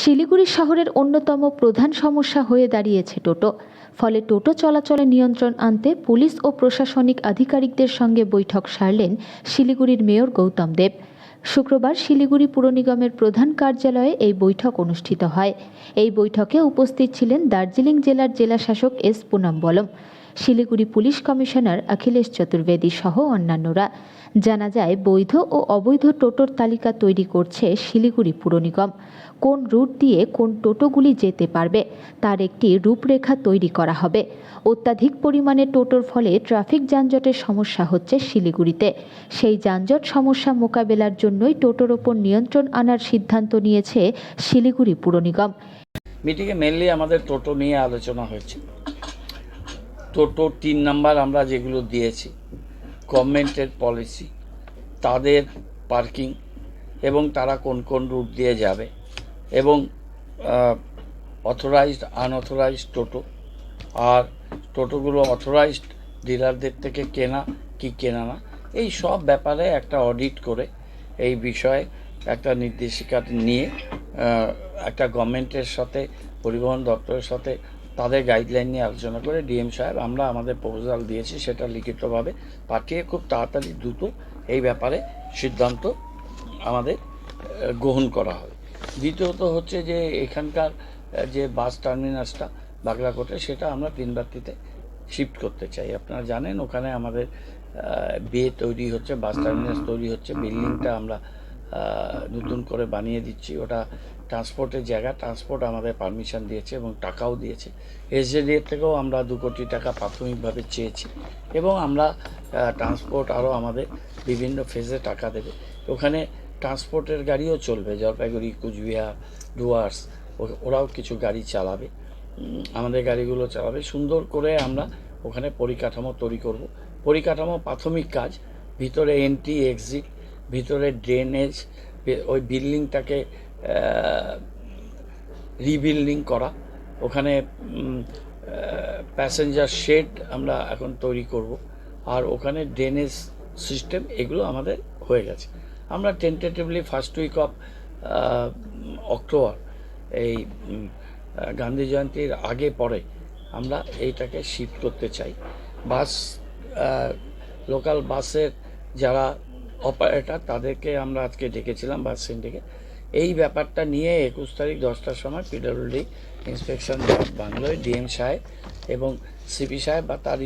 শিলিগুড়ি শহরের অন্যতম প্রধান সমস্যা হয়ে দাঁড়িয়েছে টোটো। ফলে টোটো চলাচলে নিয়ন্ত্রণ আনতে পুলিশ ও প্রশাসনিক আধিকারিকদের সঙ্গে বৈঠক সারলেন শিলিগুড়ির মেয়র গৌতম দেব। শুক্রবার শিলিগুড়ি পুর নিগমের প্রধান কার্যালয়ে এই বৈঠক অনুষ্ঠিত হয়। এই বৈঠকে উপস্থিত ছিলেন দার্জিলিং জেলার জেলাশাসক S Poonam Balam. Siliguri police commissioner Akhilesh Chaturvedi সহ অন্যান্যরা। জানা যায়, বৈধ ও অবৈধ টোটোর তালিকা তৈরি করছে শিলিগুড়ি পুর নিগম। কোন রুট দিয়ে কোন টোটোগুলি যেতে পারবে, তার একটি রূপরেখা তৈরি করা হবে। অত্যাধিক পরিমাণে টোটোর ফলে ট্রাফিক যানজটের সমস্যা হচ্ছে শিলিগুড়িতে। সেই যানজট সমস্যা মোকাবেলার জন্যই টোটোর ওপর নিয়ন্ত্রণ আনার সিদ্ধান্ত নিয়েছে শিলিগুড়ি পুর নিগম। মিটিংয়ে মেনলি আমাদের টোটো নিয়ে আলোচনা হয়েছে। টোটো তিন নাম্বার আমরা যেগুলো দিয়েছি, গভর্নমেন্টের পলিসি, তাদের পার্কিং এবং তারা কোন কোন রুট দিয়ে যাবে এবং অথরাইজড আনঅথরাইজড টোটো। আর টোটোগুলো অথরাইজড ডিলারদের থেকে কেনা, কি কেনা না, এই সব ব্যাপারে একটা অডিট করে এই বিষয়ে একটা নির্দেশিকা নিয়ে একটা গভর্নমেন্টের সাথে, পরিবহন দপ্তরের সাথে তাদের গাইডলাইন নিয়ে আলোচনা করে ডিএম সাহেব আমরা আমাদের প্রপোজাল দিয়েছি, সেটা লিখিতভাবে পাঠিয়ে খুব তাড়াতাড়ি দ্রুত এই ব্যাপারে সিদ্ধান্ত আমাদের গ্রহণ করা হবে। দ্বিতীয়ত হচ্ছে যে এখানকার যে বাস টার্মিনাসটা বাগলাকোটে, সেটা আমরা তিনবাতিতে শিফট করতে চাই। আপনারা জানেন ওখানে আমাদের বে তৈরি হচ্ছে, বাস টার্মিনাস তৈরি হচ্ছে বিল্ডিংটা আমরা নতুন করে বানিয়ে দিচ্ছি। ওটা ট্রান্সপোর্টের জায়গা। ট্রান্সপোর্ট আমাদের পারমিশন দিয়েছে এবং টাকাও দিয়েছে। এসজেডিএর থেকেও আমরা দু কোটি টাকা প্রাথমিকভাবে চেয়েছি এবং আমরা ট্রান্সপোর্ট আরও আমাদের বিভিন্ন ফেজে টাকা দেবে। ওখানে ট্রান্সপোর্টের গাড়িও চলবে, জলপাইগুড়ি, কুচবিহার, ডুয়ার্স ওরাও কিছু গাড়ি চালাবে। আমাদের গাড়িগুলো চালাবে। সুন্দর করে আমরা ওখানে পরিকাঠামো তৈরি করব। পরিকাঠামো প্রাথমিক কাজ। ভিতরে এন্ট্রি এক্সিট ভিতরে ড্রেনেজ ওই বিল্ডিংটাকে রিবিল্ডিং করা। ওখানে প্যাসেঞ্জার শেড আমরা এখন তৈরি করব। আর ওখানে ড্রেনেজ সিস্টেম এগুলো আমাদের হয়ে গেছে। আমরা tentatively first week of October এই গান্ধী জয়ন্তীর আগে পরে আমরা এইটাকে শিফট করতে চাই। বাস লোকাল বাসের যারা অপারেটর তাদেরকে আমরা আজকে ডেকেছিলাম বাস সিন্ডিকে এই ব্যাপারটা নিয়ে একুশ তারিখ দশটার সময় পিডব্লিউডি ইন্সপেকশন বাংলোয় ডিএম সাহেব এবং সিপি সাহেব বা তার